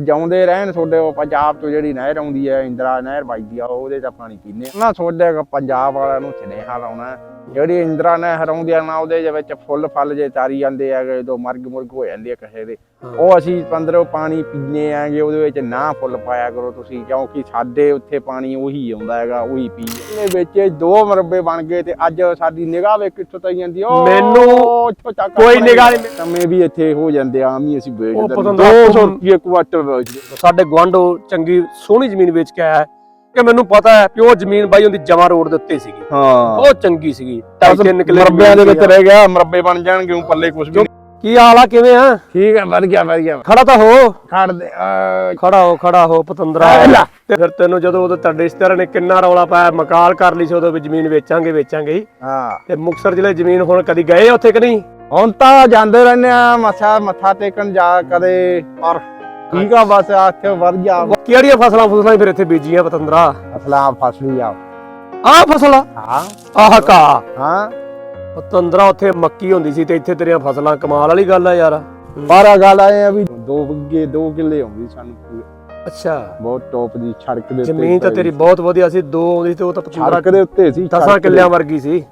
ਜਾਉਂਦੇ ਰਹਿਣ ਤੁਹਾਡੇ ਪੰਜਾਬ ਤੋਂ ਜਿਹੜੀ ਨਹਿਰ ਆਉਂਦੀ ਹੈ, ਇੰਦਰਾ ਨਹਿਰ ਵੱਜਦੀ ਆ, ਉਹਦੇ ਤਾਂ ਪਾਣੀ ਪੀਂਦੇ। ਆ ਨਾ ਤੁਹਾਡੇ ਪੰਜਾਬ ਵਾਲਿਆਂ ਨੂੰ ਸੁਨੇਹਾ ਲਾਉਣਾ ਜਿਹੜੀ ਇੰਦਰਾ ਨਹਿਰ ਆਉਂਦੀ ਆ ਨਾ ਉਹਦੇ ਦੇ ਵਿੱਚ ਫੁੱਲ ਫਲ ਜੇ ਤਾਰੀ ਜਾਂਦੇ ਆ ਜਦੋਂ ਮਰਗ ਮੁਰਗ ਹੋ ਜਾਂਦੇ ਆ ਕਿਸੇ ਦੇ। ਉਹ ਅਸੀਂ ਪੰਦਰੋਂ ਪਾਣੀ ਪੀਨੇ ਆਂਗੇ ਉਹਦੇ ਵਿੱਚ ਨਾ ਫੁੱਲ ਪਾਇਆ ਕਰੋ ਤੁਸੀਂ ਕਿਉਂਕਿ ਸਾਡੇ ਉੱਥੇ ਪਾਣੀ ਉਹੀ ਆਉਂਦਾ ਹੈਗਾ ਉਹੀ ਪੀ। ਇਹਦੇ ਵਿੱਚ ਦੋ ਮਰਬੇ ਬਣ ਗਏ ਤੇ ਅੱਜ ਸਾਡੀ ਨਿਗਾਹ ਵੇ ਕਿੱਥੋਂ ਤੱਕ ਜਾਂਦੀ? ਉਹ ਮੈਨੂੰ ਕੋਈ ਨਿਗਾਹ ਨਹੀਂ। ਸਮੇਂ ਵੀ ਇੱਥੇ ਹੋ ਜਾਂਦੇ ਆ ਆਮ ਹੀ ਅਸੀਂ ਵੇਚ ਉਹ ਦਿੰਦੇ ਪਤਾ ਨੀ 200 ਰੁਪਏ ਕੁਆਟਰ ਵੇਚਦੇ ਸਾਡੇ ਗਵਾਂਢੋ ਚੰਗੀ ਸੋਹਣੀ ਜ਼ਮੀਨ ਵੇਚ ਕੇ ਆਇਆ ਹੈ। ਕਿ ਮੈਨੂੰ ਪਤਾ ਹੈ ਕਿ ਉਹ ਜ਼ਮੀਨ ਬਾਈ ਉਹਦੀ ਜਮਾ ਰੋਡ ਦੇ ਉੱਤੇ ਸੀਗੀ। ਹਾਂ। ਬਹੁਤ ਚੰਗੀ ਸੀਗੀ। ਢਾਈ ਤਿੰਨ ਕਿੱਲੇ ਮਰਬਿਆਂ ਦੇ ਵਿੱਚ ਰਹਿ ਗਿਆ ਮਰਬੇ ਬਣ ਜਾਣਗੇ ਉਹ ਪੱਲੇ ਕੁਝ ਵੀ। ਕੀ ਹਾਲ ਆ? ਕਿਵੇਂ ਆ? ਠੀਕ ਹੈ ਵਧ ਗਿਆ ਵਧ ਗਿਆ ਖੜਾ ਤਾਂ ਹੋ। ਖੜ ਦੇ ਆ, ਖੜਾ ਹੋ ਖੜਾ ਹੋ ਪਤੰਦਰਾ। ਆ। ਤੇ ਫਿਰ ਤੈਨੂੰ ਜਦੋਂ ਉਹਦੇ ਤੁਹਾਡੇ ਰਿਸ਼ਤੇਦਾਰਾਂ ਨੇ ਕਿੰਨਾ ਰੌਲਾ ਪਾਇਆ ਮਕਾਲ ਕਰ ਲਈ ਸੀ ਉਦੋਂ ਵੀ ਜ਼ਮੀਨ ਵੇਚਾਂਗੇ ਵੇਚਾਂਗੇ ਹੀ। ਹਾਂ। ਤੇ ਮੁਕਸਰ ਜ਼ਿਲ੍ਹੇ ਜ਼ਮੀਨ ਹੁਣ ਕਦੀ ਗਏ ਆ ਉੱਥੇ ਕਿ ਨਹੀਂ? ਹੁਣ ਤਾਂ ਜਾਂਦੇ ਰਹਿੰਦੇ ਆ ਮੱਥਾ ਮੱਥਾ ਟੇਕਣ ਜਾ ਕਦੇ ਪਰ ਠੀਕ ਆ ਬਸ ਆਖੇ ਵਧ ਗਿਆ। ਕਿਹੜੀਆਂ ਫਸਲਾਂ ਫਸਲਾਂ ਫਿਰ ਇੱਥੇ ਬੀਜੀਆਂ ਪਤੰਦਰਾ? ਅਸਲਾ ਫਸਲੀ ਆ। ਆਹ ਫਸਲ ਆ? ਹਾਂ। ਆਹ ਕਾ। ਹਾਂ। ਪਤੰਦਰਾ ਉੱਥੇ ਮੱਕੀ ਹੁੰਦੀ ਸੀ ਤੇ ਇੱਥੇ ਤੇਰੀਆਂ ਫਸਲਾਂ ਕਮਾਲ ਵਾਲੀ ਗੱਲ ਆ ਯਾਰ। ਬਾਰਾ ਗੱਲ ਆਏ ਆ ਵੀ ਦੋ ਬੱਗੇ ਦੋ ਕਿੱਲੇ ਆਉਂਦੀ ਸਾਨੂੰ ਪੂਰੇ। ਅੱਛਾ। ਬਹੁਤ ਟੌਪ ਦੀ ਸੜਕ ਦੇ ਉੱਤੇ ਜ਼ਮੀਨ ਤਾਂ। ਤੇਰੀ ਬਹੁਤ ਵਧੀਆ ਸੀ ਦੋ ਆਉਂਦੀ ਤੇ ਉਹ ਤਾਂ ਪਤੰਦਰਾ ਦੇ ਉੱਤੇ ਸੀ ਦਸਾਂ ਸੜਕ ਦੇ- ਕਿੱਲਿਆਂ ਵਰਗੀ ਸੀ।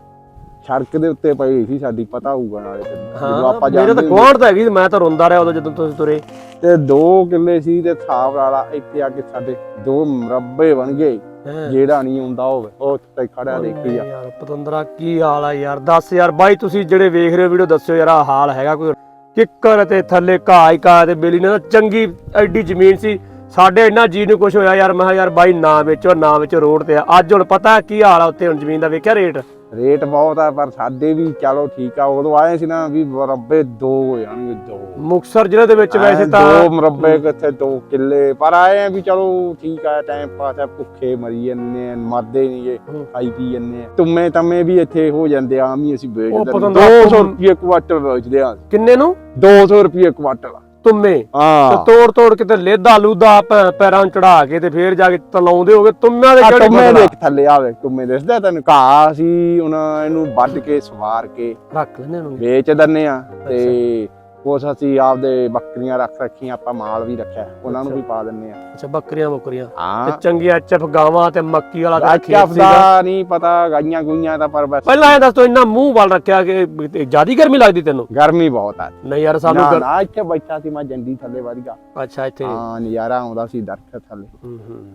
ਸੜਕ ਦੇ ਉੱਤੇ ਪਈ ਸੀ ਸਾਡੀ ਪਤਾ ਹੋਊਗਾ ਨਾਲੇ ਤੈਨੂੰ। ਜਦੋਂ ਹਾਂ ਆਪਾਂ ਮੇਰੇ ਤਾਂ ਜਾਂਦੇ ਤਾਂ ਹੈਗੀ ਸੀ, ਮੈਂ ਤਾਂ ਰੋਂਦਾ ਰਿਹਾ ਉਦੋਂ ਜਦੋਂ ਤੁਸੀਂ ਤੁਰੇ। ਤੇ ਦੋ ਕਿੱਲੇ ਸੀ ਤੇ ਸਾਫ਼ ਵਾਲਾ ਇੱਥੇ ਆ ਕੇ ਸਾਡੇ ਦੋ ਮਰੱਬੇ ਬਣ ਗਏ। ਹੈਂ। ਜਿਹੜਾ ਨਹੀਂ ਹੁੰਦਾ ਹੋਵੇ ਉਹ ਉੱਤੇ ਖੜਿਆ ਦੇਖੀ ਆ। ਯਾਰ ਪਤੰਦਰਾ ਕੀ ਹਾਲ ਆ ਯਾਰ? ਦੱਸ ਯਾਰ ਬਾਈ ਤੁਸੀਂ ਜਿਹੜੇ ਵੇਖ ਰਹੇ ਹੋ ਵੀਡੀਓ ਦੱਸਿਓ ਯਾਰ ਆਹ ਹਾਲ ਹੈਗਾ ਕੋਈ? ਕਿੱਕਰ ਤੇ ਥੱਲੇ ਘਾਹ ਹੀ ਘਾਹ ਤੇ ਬੇਲੀ ਨੇ ਤਾਂ ਚੰਗੀ ਐਡੀ ਜ਼ਮੀਨ ਸੀ। ਸਾਡੇ ਇੰਨਾ ਜੀ ਨੂੰ ਕੁਝ ਹੋਇਆ ਯਾਰ ਮੈਂ ਕਿਹਾ ਯਾਰ ਬਾਈ ਨਾ ਵੇਚੋ ਨਾ ਵੇਚੋ ਰੋਡ ਤੇ ਆ। ਅੱਜ ਹੁਣ ਪਤਾ ਕੀ ਹਾਲ ਆ ਉੱਥੇ ਹੁਣ ਜ਼ਮੀਨ ਦਾ ਵੇਖਿਆ ਰੇਟ? ਰੇਟ ਬਹੁਤ ਆ ਪਰ ਸਾਡੇ ਵੀ ਚਲੋ ਠੀਕ ਆ ਉਦੋਂ ਆਏ ਸੀ ਨਾ ਵੀ ਮਰੱਬੇ ਦੋ ਹੋ ਜਾਣਗੇ ਦੋ। ਮੁਕਸਰ ਜ਼ਿਲ੍ਹੇ ਦੇ ਵਿੱਚ ਵੈਸੇ ਤਾਂ ਦੋ ਮਰੱਬੇ ਕਿੱਥੇ ਦੋ ਕਿੱਲੇ ਪਰ ਆਏ ਆ ਵੀ ਚਲੋ ਠੀਕ ਆ ਟਾਈਮ ਪਾਸ ਆ ਭੁੱਖੇ ਮਰੀ ਜੰਨੇ ਮਰਦੇ ਨਹੀਂਗੇ। ਖਾਈ ਪੀ ਜੰਨੇ ਤੁਮੇ ਤਮੇ ਵੀ ਇੱਥੇ ਹੋ ਜਾਂਦੇ ਆ ਆਮ ਹੀ ਅਸੀਂ ਵੇਚ ਉਹ ਦਿੰਦੇ ਪਤਾ ਨੀ 200 ਰੁਪਏ ਕੁਆਟਰ ਵੇਚਦੇ ਆ ਕਿੰਨੇ ਨੂੰ? 200 ਰੁਪਏ ਕੁਆਟਰ ਤੁੰਮੇ। ਤੇ ਹਾਂ ਤੋੜ ਤੋੜ ਕੇ ਤੇ ਲੇਦਾ ਲੂਦਾ ਪੈ- ਪੈਰਾਂ ਨੂੰ ਚੜਾ ਕੇ ਤੇ ਫੇਰ ਜਾ ਕੇ ਤਲਾਉਂਦੇ ਹੋਗੇ। ਤੁੰਮਿਆਂ ਦੇ ਆ ਕਿਹੜੇ ਤੁਮੇ? ਦੇਖ ਥੱਲੇ ਆਵੇ ਤੁਮੇ ਦਿਸਦਾ ਤੈਨੂੰ। ਘਾਹ ਸੀ ਉਹਨਾਂ ਇਹਨੂੰ ਵੱਢ ਕੇ ਸਵਾਰ ਕੇ ਰੱਖ ਲੈਣੇ ਨੂੰ ਵੇਚ ਦਿੰਨੇ ਆ ਤੇ ਕੁਛ ਅਸੀਂ ਆਪਦੇ ਬੱਕਰੀਆਂ ਰੱਖ ਰੱਖੀਆਂ ਆਪਾਂ ਮਾਲ ਵੀ ਰੱਖਿਆ ਉਹਨਾਂ ਨੂੰ ਵੀ ਪਾ ਦਿੰਨੇ ਆ ਅੱਛਾ ਬੱਕਰੀਆਂ ਬੱਕਰੀਆਂ। ਤੇ ਹਾਂ। ਚੰਗੀਆਂ ਐਚਐਫ ਗਾਵਾਂ ਤੇ ਮੱਕੀ ਵਾਲਾ ਅੱਛਾ ਖੇਤ ਦਾ ਨਹੀਂ ਪਤਾ ਗਾਈਆਂ ਗੁਈਆਂ ਦਾ ਪਰ ਬਸ। ਪਹਿਲਾਂ ਇਹ ਦੱਸ ਤੂੰ ਇੰਨਾ ਮੂੰਹ ਵਾਲ ਰੱਖਿਆ ਕਿ ਜਿਆਦੀ ਗਰਮੀ ਲੱਗਦੀ ਤੈਨੂੰ? ਗਰਮੀ ਬਹੁਤ ਆ। ਨਹੀਂ ਯਾਰ ਸਾਨੂੰ ਨਾ ਇੱਥੇ ਬੈਠਾ ਸੀ ਮੈਂ ਜੰਡੀ ਥੱਲੇ ਵਧੀਆ ਅੱਛਾ ਇੱਥੇ। ਹਾਂ ਨਜ਼ਾਰਾ ਆਉਂਦਾ ਸੀ ਦਰਖਤ ਥੱਲੇ।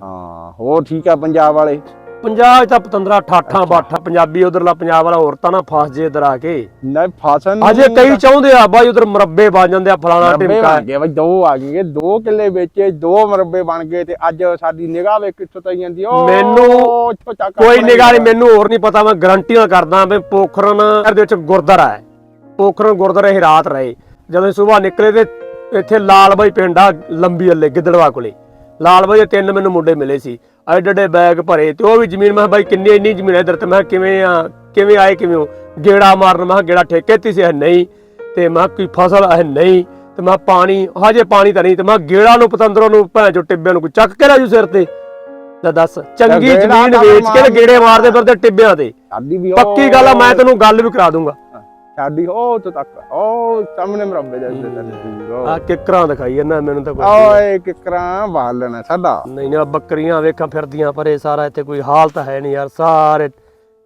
ਹਾਂ ਹੋਰ ਠੀਕ ਆ ਪੰਜਾਬ ਵਾਲੇ? ਪੰਜਾਬ 'ਚ ਤਾਂ ਪਤੰਦਰਾ ਠਾਠਾਂ ਬਾਠਾ ਪੰਜਾਬੀ ਉਧਰਲਾ ਪੰਜਾਬ ਵਾਲਾ ਹੋਰ ਤਾਂ ਨਾ ਫਸ ਜੇ ਇਧਰ ਆ ਕੇ। ਨਾ ਫਸਨ ਅਜੇ ਕਈ ਚਾਹੁੰਦੇ ਆ ਬਾਈ ਉਧਰ ਮੁਰੱਬੇ ਬਣ ਜਾਂਦੇ ਆ ਫਲਾਣਾ ਮਰਬੇ ਟਿਮਕਾ ਬਣ ਗਏ ਬਈ ਦੋ ਆ ਗਏ ਦੋ ਕਿੱਲੇ ਵੇਚੇ ਦੋ ਮਰਬੇ ਬਣ ਗਏ ਤੇ ਅੱਜ ਸਾਡੀ ਨਿਗਾਹ ਵੇ ਕਿੱਥੋਂ ਤੱਕ ਜਾਂਦੀ ਉਹ ਮੈਨੂੰ ਇੱਥੋਂ ਤੱਕ ਕੋਈ ਆਪਣੇ ਨਿਗਾਹ ਨਹੀਂ ਮੈਨੂੰ ਹੋਰ ਨਹੀਂ ਪਤਾ ਮੈਂ ਗਰੰਟੀ ਨਾਲ ਕਰਦਾ ਵੀ ਪੋਖਰਨ ਦੇ ਵਿੱਚ ਗੁਰਦੁਆਰਾ ਹੈ। ਪੋਖਰਨ ਗੁਰਦੁਆਰੇ ਹੀ ਰਾਤ ਰਹੇ। ਜਦੋਂ ਸਵੇਰ ਨਿਕਲੇ ਤੇ ਇੱਥੇ ਲਾਲ ਬਾਈ ਪਿੰਡ ਆ ਲੰਬੀ ਅੱਲੇ ਗਿੱਦੜਵਾ ਕੋਲੇ। ਲਾਲ ਬਾਈ ਤਿੰਨ ਮੈਨੂੰ ਮੁੰਡੇ ਮਿਲੇ ਸੀ। ਐਡੇ ਐਡੇ ਬੈਗ ਭਰੇ ਤੇ ਉਹ ਵੀ ਜ਼ਮੀਨ ਮੈਂ ਬਾਈ ਕਿੰਨੀ ਇੰਨੀ ਜ਼ਮੀਨ ਹੈ ਇੱਧਰ ਤੇ? ਮੈਂ ਕਿਵੇਂ ਆ? ਕਿਵੇਂ ਆਏ ਕਿਵੇਂ ਹੋ? ਗੇੜਾ ਮਾਰਨ ਮੈਂ ਗੇੜਾ ਠੇਕੇ ਤੇ ਸੀ ਨਹੀਂ। ਤੇ ਮੈਂ ਕੋਈ ਫਸਲ ਇਹ ਨਹੀਂ। ਤੇ ਮੈਂ ਪਾਣੀ ਹਜੇ ਪਾਣੀ ਤਾਂ ਨਹੀਂ। ਤੇ ਮੈਂ ਗੇੜਾ ਨੂੰ ਪਤੰਦਰੋਂ ਨੂੰ ਭੈਣ ਚੋ ਟਿੱਬਿਆਂ ਨੂੰ ਕੋਈ ਚੱਕ ਕੇ ਰਾਜੂ ਸਿਰ ਤੇ? ਲੈ ਦੱਸ ਚੰਗੀ ਜ਼ਮੀਨ ਤਾਂ ਵੇਚ ਕੇ ਤੇ ਗੇੜੇ ਮਾਰਦੇ ਫਿਰਦੇ ਟਿੱਬਿਆਂ ਤੇ। ਪੱਕੀ ਗੱਲ ਆ ਮੈਂ ਤੈਨੂੰ ਗੱਲ ਵੀ ਕਰਾ ਦੂੰਗਾ। ਸਾਡੀ ਉਹ ਤੋਂ ਤੱਕ। ਉਹ ਸਾਹਮਣੇ ਮਰਬੇ ਦੇ ਆ ਕਿਕਰਾਂ ਦਿਖਾਈ ਇਹਨਾਂ ਮੈਨੂੰ ਤਾਂ ਕੋਈ। ਓਏ ਕਿਕਰਾਂ ਬਾਲਣਾ ਸਾਡਾ। ਨਹੀਂ ਆਹ ਬੱਕਰੀਆਂ ਵੇਖਾਂ ਫਿਰਦੀਆਂ ਪਰੇ ਸਾਰਾ ਇੱਥੇ ਕੋਈ ਹਾਲਤ ਹੈ ਨਹੀਂ ਯਾਰ ਸਾਰੇ।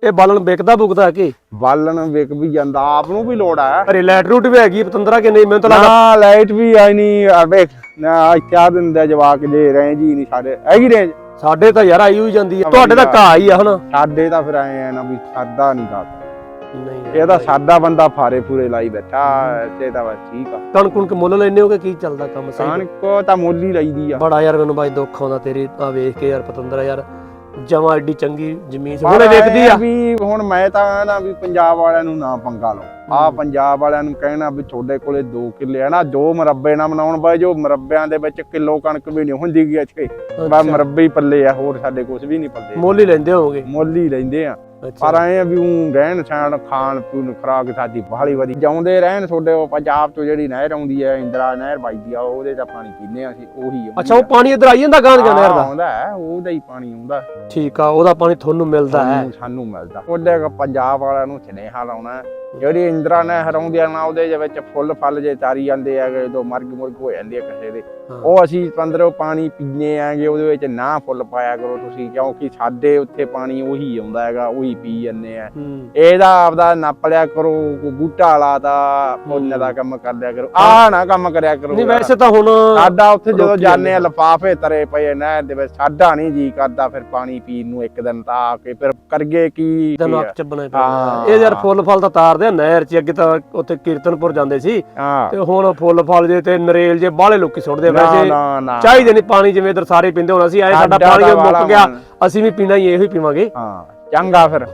ਇਹ ਬਾਲਣ ਵਿਕਦਾ ਬੁਕਦਾ ਕਿ? ਬਾਲਣ ਵਿਕ ਵੀ ਜਾਂਦਾ ਆਪ ਨੂੰ ਵੀ ਲੋੜ ਆ। ਅਰੇ ਲੈਟ ਰੂਟ ਵੀ ਹੈਗੀ ਪਤੰਦਰਾ ਕਿ ਨਹੀਂ? ਮੈਨੂੰ ਤਾਂ ਲੱਗਦਾ ਨਾ ਲਾਈਟ ਵੀ ਆਈ ਨਹੀਂ ਆ ਵੇਖ ਨਾ ਚਾਰ ਦਿਨ ਦਾ ਜਵਾਕ ਜੇ ਰੇਂਜ ਹੀ ਨਹੀਂ ਸਾਡੇ ਹੈਗੀ ਰੇਂਜ? ਸਾਡੇ ਤਾਂ ਯਾਰ ਆਈ ਹੋਈ ਜਾਂਦੀ ਆ। ਤੁਹਾਡੇ ਤਾਂ ਘਾਹ ਹੀ ਆ ਹਨਾ ਸਾਡੇ ਤਾਂ ਫਿਰ ਆਏ ਆ ਨਾ ਵੀ ਸਾਦਾ ਨਹੀਂ ਗਾ ਨਹੀਂ ਇਹ ਤਾਂ ਸਾਦਾ ਬੰਦਾ ਫਾਰੇ ਪੂਰੇ ਲਾਈ ਬੈਠਾ ਤੇ ਤਾਂ ਬਸ ਠੀਕ ਆ। ਕਣਕ ਕੁਣਕ ਮੁੱਲ ਲੈਨੇ ਹੋਗੇ ਕੀ ਚੱਲਦਾ ਕੰਮ ਸਹੀ? ਕਣਕ ਤਾਂ ਮੁੱਲ ਹੀ ਲਈਦੀ ਆ। ਬੜਾ ਯਾਰ ਮੈਨੂੰ ਬਾਈ ਦੁੱਖ ਆਉਂਦਾ ਤੇਰੀ ਆ ਵੇਖ ਕੇ ਯਾਰ ਪਤੰਦਰਾ ਯਾਰ। ਜਮਾ ਐਡੀ ਚੰਗੀ ਜ਼ਮੀਨ ਹੁਣੇ ਵੇਖਦੀ ਆ। ਵੀ ਹੁਣ ਮੈਂ ਤਾਂ ਨਾ ਵੀ ਪੰਜਾਬ ਵਾਲਿਆਂ ਨੂੰ ਨਾ ਪੰਗਾ ਲਓ। ਆ ਪੰਜਾਬ ਵਾਲਿਆਂ ਨੂੰ ਕਹਿਣਾ ਵੀ ਤੁਹਾਡੇ ਕੋਲੇ 2 ਕਿੱਲੇ ਆ ਨਾ ਦੋ ਮਰੱਬੇ ਨਾ ਬਣਾਉਣ ਬਾਈ ਜੋ ਮਰੱਬਿਆਂ ਦੇ ਵਿੱਚ ਕਿਲੋ ਕਣਕ ਵੀ ਨਹੀਂ ਹੁੰਦੀ ਗੀ ਅੱਛਾ। ਮਰੱਬੇ ਹੀ ਪੱਲੇ ਆ ਹੋਰ ਸਾਡੇ ਕੁਝ ਵੀ ਨਹੀਂ ਪੱਲੇ। ਮੁੱਲ ਹੀ ਲੈਂਦੇ ਹੋਗੇ ਮੁੱਲ ਹੀ ਲੈਂਦੇ ਆ। ਪਰ ਐ ਵੀ ਉਹ ਰਹਿਣ ਸਹਿਣ ਖਾਣ ਪੀਣ ਖਰਾਕ ਸਾਡੀ ਬਾਹਲੀ ਵਧੀ ਜਾਉਂਦੇ ਰਹਿਣ ਤੁਹਾਡੇ ਪੰਜਾਬ ਤੋਂ ਜਿਹੜੀ ਨਹਿਰ ਆਉਂਦੀ ਹੈ ਇੰਦਰਾ ਨਹਿਰ ਵੱਜਦੀ ਆ ਉਹਦੇ ਦਾ ਪਾਣੀ ਪੀਂਦੇ ਆ ਅਸੀਂ ਉਹੀ ਅੱਛਾ ਉਹ ਪਾਣੀ ਇਧਰ ਆਈ ਜਾਂਦਾ ਗਾਂ ਨਹਿਰ ਦਾ? ਆਉਂਦਾ ਹੈ ਉਹਦਾ ਹੀ ਪਾਣੀ ਆਉਂਦਾ। ਠੀਕ ਆ ਉਹਦਾ ਪਾਣੀ ਤੁਹਾਨੂੰ ਮਿਲਦਾ ਹੈ। ਸਾਨੂੰ- ਮਿਲਦਾ। ਉਹਦੇ ਪੰਜਾਬ ਵਾਲਿਆਂ ਨੂੰ ਸੁਨੇਹਾ ਲਾਉਣਾ ਜਿਹੜੀ ਇੰਦਰਾ ਨਹਿਰ ਆਉਂਦੀ ਆ ਨਾ ਉਹਦੇ ਦੇ ਵਿੱਚ ਫੁੱਲ ਫਲ ਜੇ ਤਾਰੀ ਜਾਂਦੇ ਆ ਜਦੋਂ ਮਰਗ ਮੁਰਗ ਹੋ ਜਾਂਦੀ ਆ ਕਿਸੇ ਦੇ। ਉਹ ਅਸੀਂ ਪੰਦਰੋਂ ਪਾਣੀ ਪੀਨੇ ਆਂਗੇ ਉਹਦੇ ਵਿੱਚ ਨਾ ਫੁੱਲ ਪਾਇਆ ਕਰੋ ਤੁਸੀਂ ਕਿਉਂਕਿ ਸਾਡੇ ਉੱਥੇ ਪਾਣੀ ਉਹੀ ਆਉਂਦਾ ਹੈਗਾ ਉਹੀ ਪੀ ਜੰਨੇ ਆ। ਇਹਦਾ ਆਪਦਾ ਨੱਪ ਲਿਆ ਕਰੋ ਕੋਈ ਬੂਟਾ ਲਾਤਾ ਪੁੰਨ ਦਾ ਕੰਮ ਕਰ ਲਿਆ ਕਰੋ। ਆਹ ਨਾ ਕੰਮ ਕਰਿਆ ਕਰੋ। ਨਹੀਂ। ਵੈਸੇ ਤਾਂ ਹੁਣ ਸਾਡਾ ਉੱਥੇ ਜਦੋਂ ਜਾਂਦੇ ਆ ਲਫਾਫੇ ਤਰੇ ਪਏ ਨਹਿਰ ਦੇ ਵਿੱਚ ਸਾਡਾ ਨਹੀਂ ਜੀ ਕਰਦਾ ਫਿਰ ਪਾਣੀ ਪੀਣ ਨੂੰ ਇੱਕ ਦਿਨ ਤਾਂ ਆ ਕੇ ਫਿਰ ਕਰਗੇ ਕੀ ਤੈਨੂੰ ਅੱਖ ਚੱਬਣਾ ਹੀ ਪੈਂਦਾ ਹਾਂ। ਇਹ ਯਾਰ ਫੁੱਲ ਫਲ ਤਾਂ ਤਾਰਦੇ ਆ ਨਹਿਰ 'ਚ ਅੱਗੇ ਤਾਂ ਉੱਥੇ ਕੀਰਤਨਪੁਰ ਜਾਂਦੇ ਸੀ। ਹਾਂ। ਤੇ ਹੁਣ ਫੁੱਲ ਫਲ ਜੇ ਤੇ ਨਰੇਲ ਜੇ ਬਾਹਲੇ ਲੋਕੀ ਸੁੱਟਦੇ ਵੈਸੇ ਨਾ ਨਾ। ਚਾਹੀਦੇ ਨਹੀਂ ਪਾਣੀ ਜਿਵੇਂ ਇਧਰ ਸਾਰੇ ਪੀਂਦੇ ਹੁਣ ਅਸੀਂ ਆਏ ਸਾਡਾ ਸਾਡਾ ਪਾਣੀ ਤਾਂ ਮੁੱਕ ਵਾਲਾ ਗਿਆ। ਅਸੀਂ ਵੀ ਪੀਣਾ ਹੀ ਇਹੋ ਹੀ ਪੀਵਾਂਗੇ। ਹਾਂ ਚੰਗਾ ਫਿਰ।